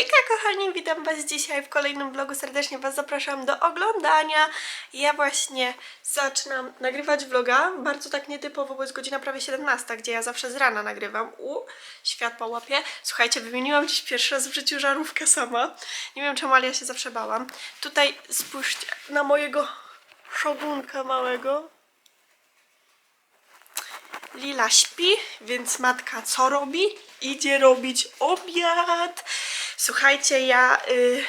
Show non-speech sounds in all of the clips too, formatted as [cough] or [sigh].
Hejka kochani, witam was dzisiaj w kolejnym vlogu. Serdecznie was zapraszam do oglądania. Ja właśnie zaczynam nagrywać vloga. Bardzo tak nietypowo, bo jest godzina prawie 17, gdzie ja zawsze z rana nagrywam. U, światła łapie. Słuchajcie, wymieniłam dziś pierwszy raz w życiu żarówkę sama. Nie wiem czemu, ale ja się zawsze bałam. Tutaj spójrzcie na mojego szogunka małego. Lila śpi, więc matka co robi? Idzie robić obiad. Słuchajcie, ja y,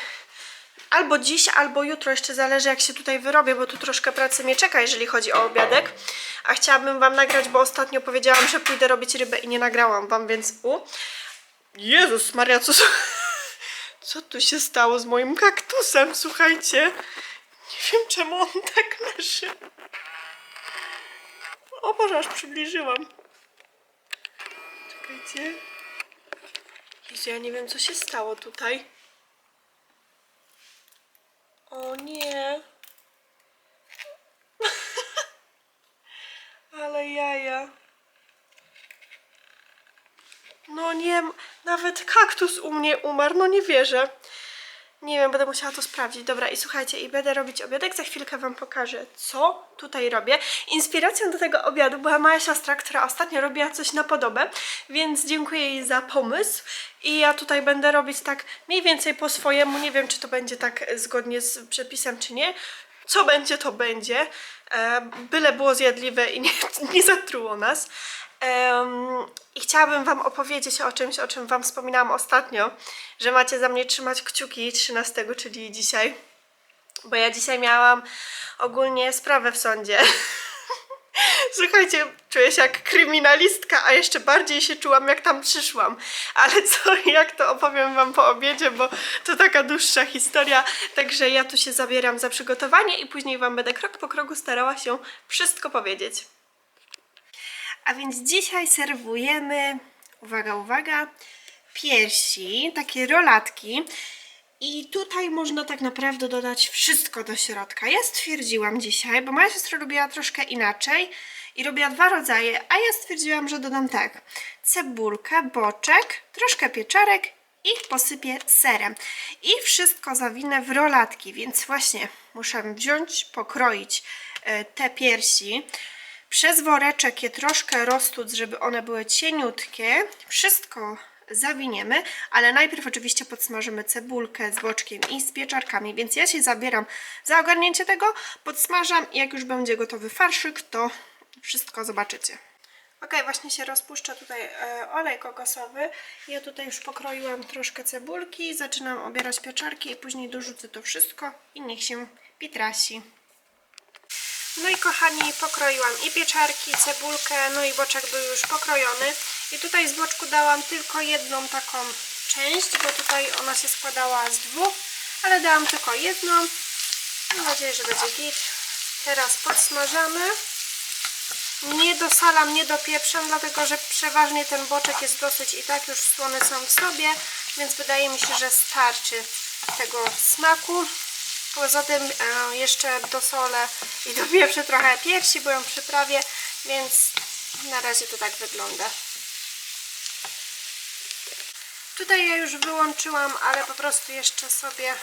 albo dziś, albo jutro, jeszcze zależy jak się tutaj wyrobię, bo tu troszkę pracy mnie czeka, jeżeli chodzi o obiadek. A chciałabym wam nagrać, bo ostatnio powiedziałam, że pójdę robić rybę i nie nagrałam wam, więc u. Jezus Maria, co, [laughs] co tu się stało z moim kaktusem? Słuchajcie, nie wiem czemu on tak leży. O Boże, aż przybliżyłam. Czekajcie. Ja nie wiem, co się stało tutaj. O nie. [laughs] Ale jaja. No nie, nawet kaktus u mnie umarł, no nie wierzę. Nie wiem, będę musiała to sprawdzić. Dobra, i słuchajcie, i będę robić obiadek. Za chwilkę Wam pokażę, co tutaj robię. Inspiracją do tego obiadu była moja siostra, która ostatnio robiła coś na podobę, więc dziękuję jej za pomysł. I ja tutaj będę robić tak mniej więcej po swojemu. Nie wiem, czy to będzie tak zgodnie z przepisem, czy nie. Co będzie, to będzie. E, byle było zjadliwe i nie, [laughs] nie zatruło nas. I chciałabym Wam opowiedzieć o czymś, o czym Wam wspominałam ostatnio, że macie za mnie trzymać kciuki 13, czyli dzisiaj, bo ja dzisiaj miałam ogólnie sprawę w sądzie. [laughs] Słuchajcie, czuję się jak kryminalistka, a jeszcze bardziej się czułam, jak tam przyszłam. Ale [laughs] co, jak to opowiem Wam po obiedzie, bo to taka dłuższa historia. Także ja tu się zabieram za przygotowanie i później Wam będę krok po kroku starała się wszystko powiedzieć. A więc dzisiaj serwujemy, uwaga, uwaga, piersi, takie rolatki. I tutaj można tak naprawdę dodać wszystko do środka. Ja stwierdziłam dzisiaj, bo moja siostra robiła troszkę inaczej i robiła dwa rodzaje, a ja stwierdziłam, że dodam tak. Cebulkę, boczek, troszkę pieczarek i posypię serem. I wszystko zawinę w rolatki, więc właśnie muszę wziąć, pokroić e, te piersi. Przez woreczek je troszkę roztuc, żeby one były cieniutkie. Wszystko zawiniemy, ale najpierw oczywiście podsmażymy cebulkę z boczkiem i z pieczarkami, więc ja się zabieram za ogarnięcie tego, podsmażam i jak już będzie gotowy farszyk, to wszystko zobaczycie. Ok, właśnie się rozpuszcza tutaj e, olej kokosowy. Ja tutaj już pokroiłam troszkę cebulki, zaczynam obierać pieczarki i później dorzucę to wszystko i niech się pitrasi. No i kochani, pokroiłam i pieczarki, cebulkę, no i boczek był już pokrojony. I tutaj z boczku dałam tylko jedną taką część, bo tutaj ona się składała z dwóch, ale dałam tylko jedną. Mam nadzieję, że będzie git. Teraz podsmażamy. Nie dosalam, nie dopieprzam, dlatego że przeważnie ten boczek jest dosyć i tak już słony sam w sobie, więc wydaje mi się, że starczy tego smaku. Poza tym e, jeszcze dosolę i dopieprzę trochę piersi, bo ją przyprawię, więc na razie to tak wygląda. Tutaj ja już wyłączyłam, ale po prostu jeszcze sobie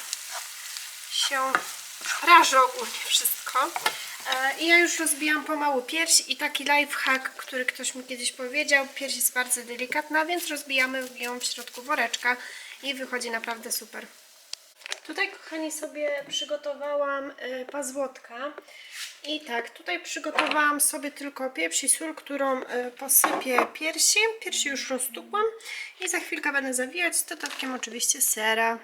się praży ogólnie wszystko. E, I ja już rozbijam pomału pierś i taki lifehack, który ktoś mi kiedyś powiedział, pierś jest bardzo delikatna, więc rozbijamy ją w środku woreczka i wychodzi naprawdę super. Tutaj, kochani, sobie przygotowałam y, pazłotka. I tak, tutaj przygotowałam sobie tylko pieprz i sól, którą y, posypię piersi. Piersi już roztukłam i za chwilkę będę zawijać z dodatkiem oczywiście sera.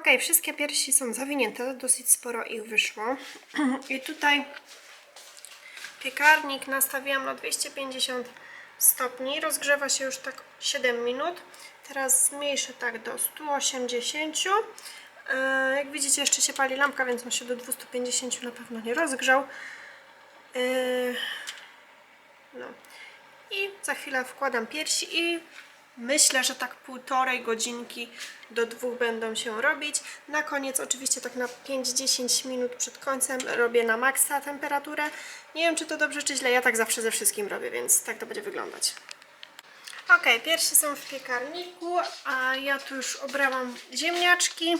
Ok, wszystkie piersi są zawinięte, dosyć sporo ich wyszło. [clears throat] I tutaj piekarnik nastawiłam na 250 stopni, rozgrzewa się już tak 7 minut. Teraz zmniejszę tak do 180. E, Jak widzicie jeszcze się pali lampka, więc on się do 250 na pewno nie rozgrzał. E, No. I za chwilę wkładam piersi i myślę, że tak półtorej godzinki do dwóch będą się robić. Na koniec oczywiście tak na 5-10 minut przed końcem robię na maksa temperaturę. Nie wiem czy to dobrze czy źle, ja tak zawsze ze wszystkim robię, więc tak to będzie wyglądać. Ok, piersi są w piekarniku, a ja tu już obrałam ziemniaczki,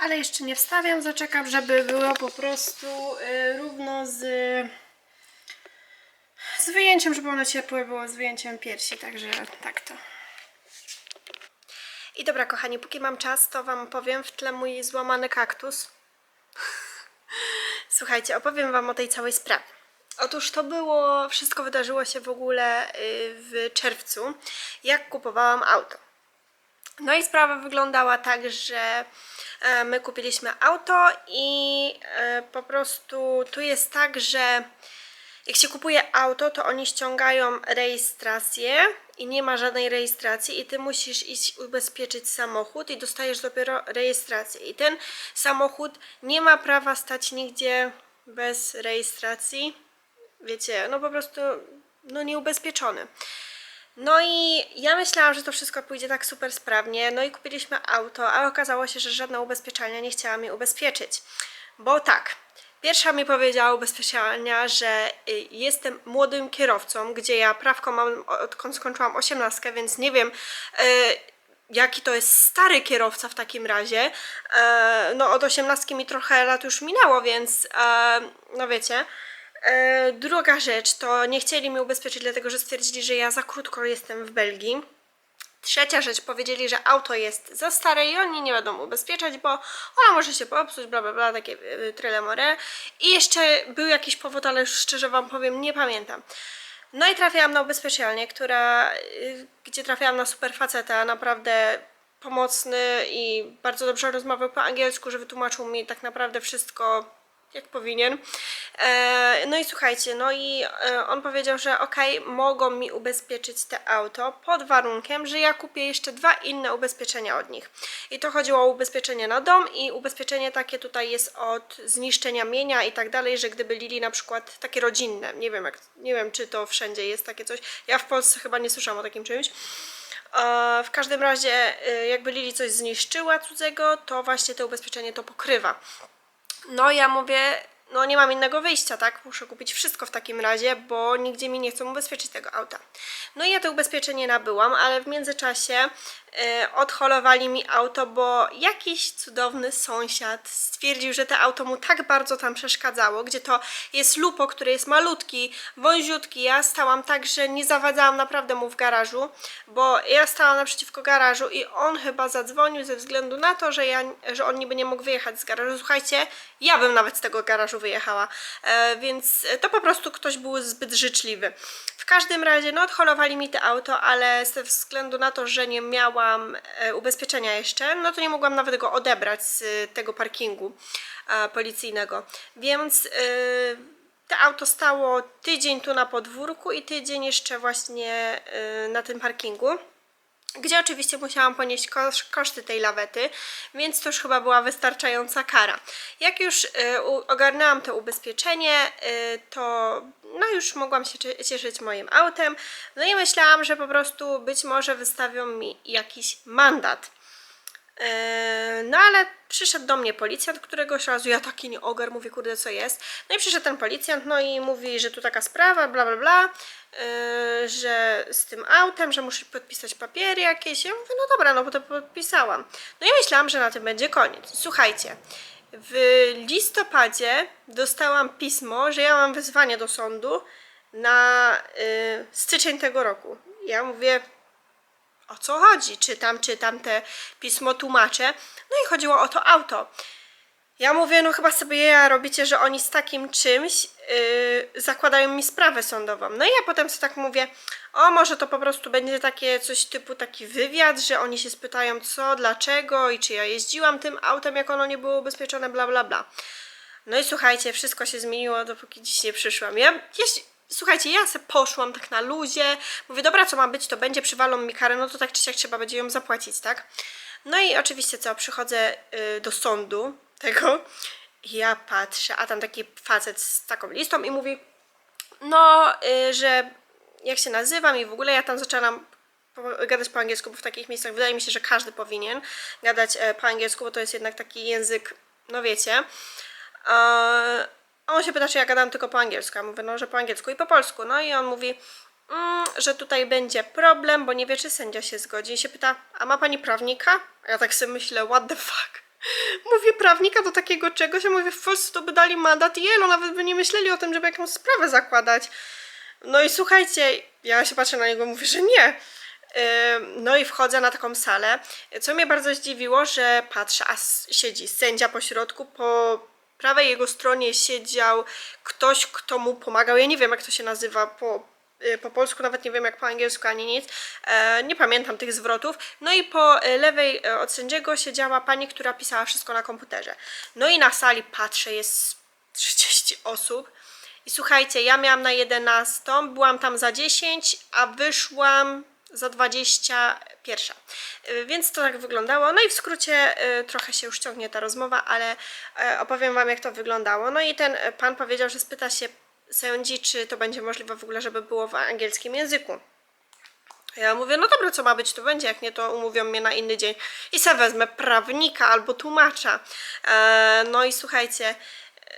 ale jeszcze nie wstawiam, zaczekam, żeby było po prostu y, równo z z wyjęciem, żeby one ciepłe było z wyjęciem piersi, także tak to. I dobra, kochani, póki mam czas, to Wam powiem w tle mój złamany kaktus. [laughs] Słuchajcie, opowiem Wam o tej całej sprawie. Otóż to było, wszystko wydarzyło się w ogóle y, w czerwcu, jak kupowałam auto. No i sprawa wyglądała tak, że e, my kupiliśmy auto i e, po prostu tu jest tak, że jak się kupuje auto, to oni ściągają rejestrację i nie ma żadnej rejestracji i ty musisz iść ubezpieczyć samochód i dostajesz dopiero rejestrację. I ten samochód nie ma prawa stać nigdzie bez rejestracji. Wiecie, no po prostu no nieubezpieczony. No i ja myślałam, że to wszystko pójdzie tak super sprawnie. No i kupiliśmy auto, a okazało się, że żadna ubezpieczalnia nie chciała mnie ubezpieczyć. Bo tak, pierwsza mi powiedziała ubezpieczalnia, że y, jestem młodym kierowcą, gdzie ja prawko mam odkąd skończyłam 18, więc nie wiem. y, Jaki to jest stary kierowca w takim razie? E, no, od 18 mi trochę lat już minęło, więc e, no wiecie. E, druga rzecz to nie chcieli mnie ubezpieczyć, dlatego że stwierdzili, że ja za krótko jestem w Belgii. Trzecia rzecz, powiedzieli, że auto jest za stare i oni nie będą ubezpieczać, bo ona może się popsuć, bla bla bla, takie y, trele more. I jeszcze był jakiś powód, ale już szczerze Wam powiem, nie pamiętam. No i trafiłam na ubezpieczalnię, która, y, gdzie trafiłam na super faceta, naprawdę pomocny i bardzo dobrze rozmawiał po angielsku, że wytłumaczył mi tak naprawdę wszystko jak powinien. E, no i słuchajcie, no i e, on powiedział, że okej, mogą mi ubezpieczyć te auto pod warunkiem, że ja kupię jeszcze dwa inne ubezpieczenia od nich. I to chodziło o ubezpieczenie na dom i ubezpieczenie takie tutaj jest od zniszczenia mienia i tak dalej, że gdyby Lili na przykład takie rodzinne, nie wiem jak, nie wiem czy to wszędzie jest takie coś. Ja w Polsce chyba nie słyszałam o takim czymś. E, W każdym razie, jakby Lili coś zniszczyła cudzego, to właśnie to ubezpieczenie to pokrywa. No ja mówię, no nie mam innego wyjścia, tak? Muszę kupić wszystko w takim razie, bo nigdzie mi nie chcą ubezpieczyć tego auta. No i ja to ubezpieczenie nabyłam, ale w międzyczasie e, odholowali mi auto, bo jakiś cudowny sąsiad stwierdził, że to auto mu tak bardzo tam przeszkadzało, gdzie to jest lupo, który jest malutki, wąziutki. Ja stałam tak, że nie zawadzałam naprawdę mu w garażu, bo ja stałam naprzeciwko garażu i on chyba zadzwonił ze względu na to, że, ja, że on niby nie mógł wyjechać z garażu. Słuchajcie, ja bym nawet z tego garażu wyjechała, e, więc to po prostu ktoś był zbyt życzliwy. W każdym razie, no odholowali mi to auto, ale ze względu na to, że nie miałam e, ubezpieczenia jeszcze, no to nie mogłam nawet go odebrać z e, tego parkingu e, policyjnego. Więc e, to auto stało tydzień tu na podwórku i tydzień jeszcze właśnie e, na tym parkingu gdzie oczywiście musiałam ponieść kosz, koszty tej lawety, więc to już chyba była wystarczająca kara. Jak już y, ogarnęłam to ubezpieczenie, y, to no już mogłam się cie- cieszyć moim autem, no i myślałam, że po prostu być może wystawią mi jakiś mandat. Yy, No ale przyszedł do mnie policjant, któregoś razu ja taki nie ogar, mówię kurde co jest. No i przyszedł ten policjant, no i mówi, że tu taka sprawa, bla bla bla, yy, że z tym autem, że muszę podpisać papiery jakieś. Ja mówię, no dobra, no bo to podpisałam. No i myślałam, że na tym będzie koniec. Słuchajcie, w listopadzie dostałam pismo, że ja mam wezwanie do sądu na yy, styczeń tego roku. Ja mówię, o co chodzi, czytam, czytam te pismo, tłumaczę. No i chodziło o to auto. Ja mówię, no chyba sobie ja robicie, że oni z takim czymś yy, zakładają mi sprawę sądową. No i ja potem sobie tak mówię, o może to po prostu będzie takie coś typu taki wywiad, że oni się spytają co, dlaczego i czy ja jeździłam tym autem, jak ono nie było ubezpieczone, bla bla bla. No i słuchajcie, wszystko się zmieniło, dopóki dziś nie przyszłam. Ja, jeśli, słuchajcie, ja se poszłam tak na luzie, mówię, dobra, co ma być, to będzie, przywalą mi karę, no to tak czy siak trzeba będzie ją zapłacić, tak? No i oczywiście co, przychodzę y, do sądu tego ja patrzę, a tam taki facet z taką listą i mówi, no, y, że jak się nazywam i w ogóle ja tam zaczęłam gadać po angielsku, bo w takich miejscach wydaje mi się, że każdy powinien gadać e, po angielsku, bo to jest jednak taki język, no wiecie. E, a on się pyta, czy ja gadam tylko po angielsku. Ja mówię, no, że po angielsku i po polsku. No i on mówi, mm, że tutaj będzie problem, bo nie wie, czy sędzia się zgodzi. I się pyta, a ma pani prawnika? A ja tak sobie myślę, what the fuck? [laughs] Mówię, prawnika do takiego czegoś, a mówię, w Polsce to by dali mandat i elo, nawet by nie myśleli o tym, żeby jakąś sprawę zakładać. No i słuchajcie, ja się patrzę na niego, mówię, że nie. No i wchodzę na taką salę. Co mnie bardzo zdziwiło, że patrzę, a siedzi sędzia po środku, po prawej jego stronie siedział ktoś, kto mu pomagał. Ja nie wiem, jak to się nazywa po, y, po polsku, nawet nie wiem, jak po angielsku, ani nic. E, Nie pamiętam tych zwrotów. No i po y, lewej y, od sędziego siedziała pani, która pisała wszystko na komputerze. No i na sali patrzę, jest 30 osób. I słuchajcie, ja miałam na 11, byłam tam za 10, a wyszłam za 21. Y, Więc to tak wyglądało. No i w skrócie y, trochę się już ciągnie ta rozmowa, ale e, opowiem Wam, jak to wyglądało. No i ten e, pan powiedział, że spyta się sędzi, czy to będzie możliwe w ogóle, żeby było w angielskim języku. Ja mówię, no dobra, co ma być, to będzie, jak nie, to umówią mnie na inny dzień. I se wezmę prawnika albo tłumacza. E, no i słuchajcie,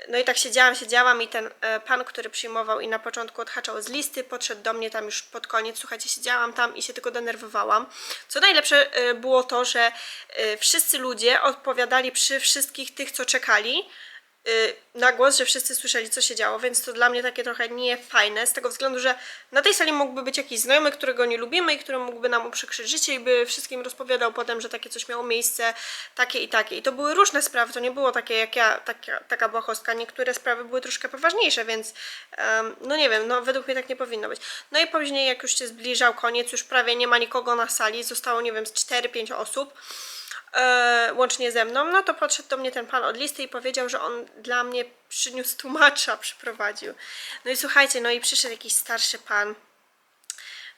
no i tak siedziałam, siedziałam i ten e, pan, który przyjmował i na początku odhaczał z listy, podszedł do mnie tam już pod koniec. Słuchajcie, siedziałam tam i się tylko denerwowałam. Co najlepsze e, było to, że e, wszyscy ludzie odpowiadali przy wszystkich tych, co czekali na głos, że wszyscy słyszeli, co się działo, więc to dla mnie takie trochę niefajne, z tego względu, że na tej sali mógłby być jakiś znajomy, którego nie lubimy i który mógłby nam uprzykrzyć życie i by wszystkim rozpowiadał potem, że takie coś miało miejsce, takie i takie. I to były różne sprawy, to nie było takie jak ja, taka, taka. Niektóre sprawy były troszkę poważniejsze, więc em, no nie wiem, no według mnie tak nie powinno być. No i później, jak już się zbliżał koniec, już prawie nie ma nikogo na sali, zostało, nie wiem, z 4-5 osób, e, łącznie ze mną, no to podszedł do mnie ten pan od listy i powiedział, że on dla mnie przyniósł tłumacza, [laughs] przyprowadził. No i słuchajcie, no i przyszedł jakiś starszy pan,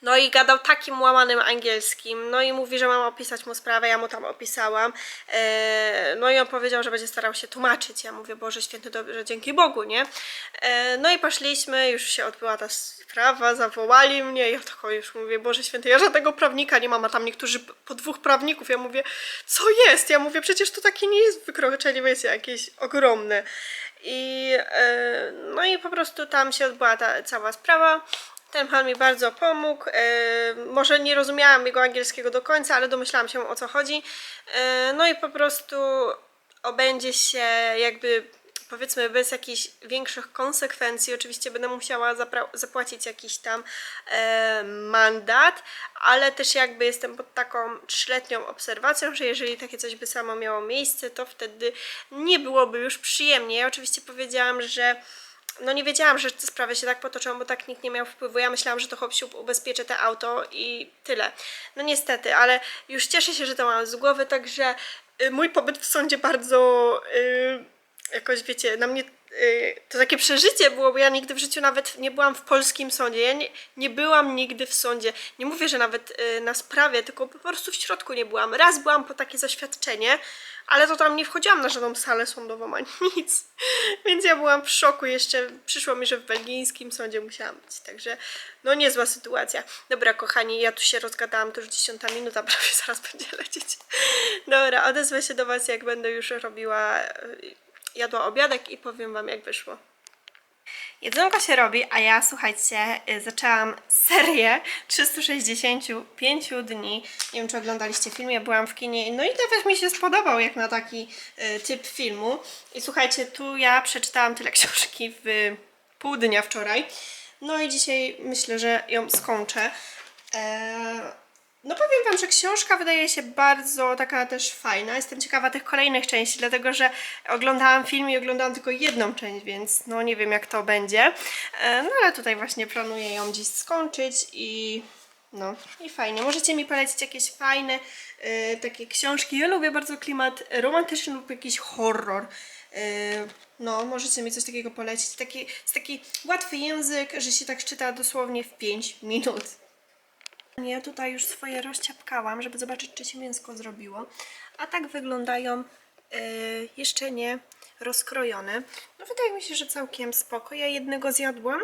no i gadał takim łamanym angielskim, no i mówi, że mam opisać mu sprawę, ja mu tam opisałam. E, no i on powiedział, że będzie starał się tłumaczyć. Ja mówię, Boże Święty, dobrze, dzięki Bogu, nie? E, no i poszliśmy, już się odbyła ta sprawa, zawołali mnie, ja tylko już mówię, Boże Święty, ja żadnego prawnika nie mam, a tam niektórzy po dwóch prawników. Ja mówię, co jest? Ja mówię, przecież to takie nie jest wykroczenie, wiecie, jakieś ogromne. I e, no i po prostu tam się odbyła ta cała sprawa. Ten pan mi bardzo pomógł. E, może nie rozumiałam jego angielskiego do końca, ale domyślałam się o co chodzi. E, no i po prostu obędzie się jakby powiedzmy bez jakichś większych konsekwencji. Oczywiście będę musiała zapłacić jakiś tam e, mandat, ale też jakby jestem pod taką trzyletnią obserwacją, że jeżeli takie coś by samo miało miejsce, to wtedy nie byłoby już przyjemnie. Ja oczywiście powiedziałam, że no nie wiedziałam, że te sprawy się tak potoczą, bo tak nikt nie miał wpływu. Ja myślałam, że to chłopsiu ubezpieczy te auto i tyle. No niestety, ale już cieszę się, że to mam z głowy, także y, mój pobyt w sądzie bardzo y, jakoś, wiecie, na mnie to takie przeżycie było, bo ja nigdy w życiu nawet nie byłam w polskim sądzie. Ja nie, nie byłam nigdy w sądzie. Nie mówię, że nawet y, na sprawie, tylko po prostu w środku nie byłam. Raz byłam po takie zaświadczenie, ale to tam nie wchodziłam na żadną salę sądową ani [laughs] nic. Więc ja byłam w szoku. Jeszcze przyszło mi, że w belgijskim sądzie musiałam być. Także no niezła sytuacja. Dobra, kochani, ja tu się rozgadałam, to już dziesiąta minuta, [laughs] prawie zaraz będzie lecieć. Dobra, odezwę się do Was, jak będę już robiła, y, jadła obiadek i powiem Wam, jak wyszło. Jedzonko się robi, a ja słuchajcie, y, zaczęłam serię 365 dni. Nie wiem, czy oglądaliście film, ja byłam w kinie, no i nawet mi się spodobał jak na taki y, typ filmu. I słuchajcie, tu ja przeczytałam tyle [laughs] książki w pół dnia wczoraj. No i dzisiaj myślę, że ją skończę. Eee, No powiem Wam, że książka wydaje się bardzo taka też fajna. Jestem ciekawa tych kolejnych części, dlatego że oglądałam film i oglądałam tylko jedną część, więc no nie wiem jak to będzie. E, No ale tutaj właśnie planuję ją dziś skończyć i no i fajnie. Możecie mi polecić jakieś fajne e, takie książki. Ja lubię bardzo klimat romantyczny lub jakiś horror. E, No, możecie mi coś takiego polecić. Taki, jest taki łatwy język, że się tak czyta dosłownie w 5 minut. Ja tutaj już swoje rozciapkałam, żeby zobaczyć, czy się mięsko zrobiło. A tak wyglądają yy, jeszcze nie rozkrojone. No wydaje mi się, że całkiem spoko. Ja jednego zjadłam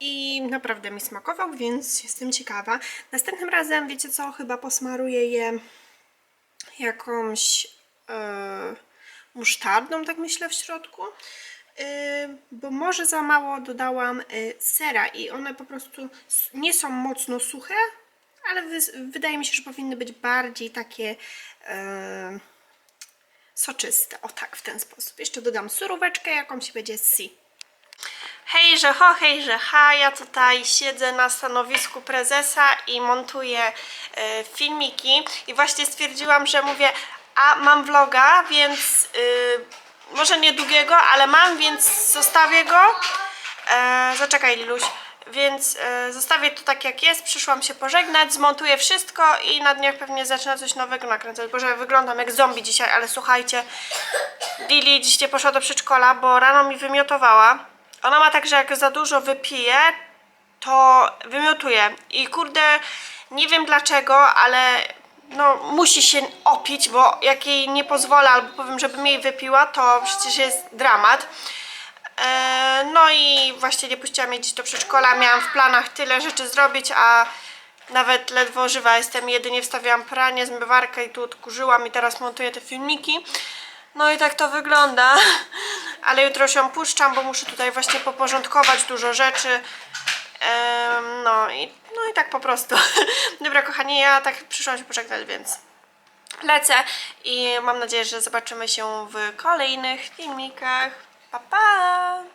i naprawdę mi smakował, więc jestem ciekawa. Następnym razem, wiecie co, chyba posmaruję je jakąś yy, musztardą, tak myślę, w środku. Yy, bo może za mało dodałam yy, sera i one po prostu nie są mocno suche, ale wy- wydaje mi się, że powinny być bardziej takie yy, soczyste. O tak, w ten sposób. Jeszcze dodam suróweczkę, jakąś będzie si. Hejże ho, hejże ha, ja tutaj siedzę na stanowisku prezesa i montuję e, filmiki i właśnie stwierdziłam, że mówię, a mam vloga, więc y, może nie długiego, ale mam, więc zostawię go. E, zaczekaj Liluś. Więc e, zostawię to tak jak jest, przyszłam się pożegnać, zmontuję wszystko i na dniach pewnie zacznę coś nowego nakręcać. Boże, wyglądam jak zombie dzisiaj, ale słuchajcie, Lili dzisiaj poszła do przedszkola, bo rano mi wymiotowała. Ona ma tak, że jak za dużo wypije, to wymiotuje. I kurde, nie wiem dlaczego, ale no musi się opić, bo jak jej nie pozwolę albo powiem, żebym jej wypiła, to przecież jest dramat. E, no i właśnie nie puściłam jej dziś do przedszkola. Miałam w planach tyle rzeczy zrobić, a nawet ledwo żywa jestem. Jedynie wstawiałam pranie, zmywarkę i tu odkurzyłam i teraz montuję te filmiki. No i tak to wygląda. [laughs] Ale jutro się puszczam, bo muszę tutaj właśnie poporządkować dużo rzeczy. No, i, no i tak po prostu. [laughs] Dobra, kochani, ja tak przyszłam się pożegnać, więc lecę i mam nadzieję, że zobaczymy się w kolejnych filmikach. Pa, pa!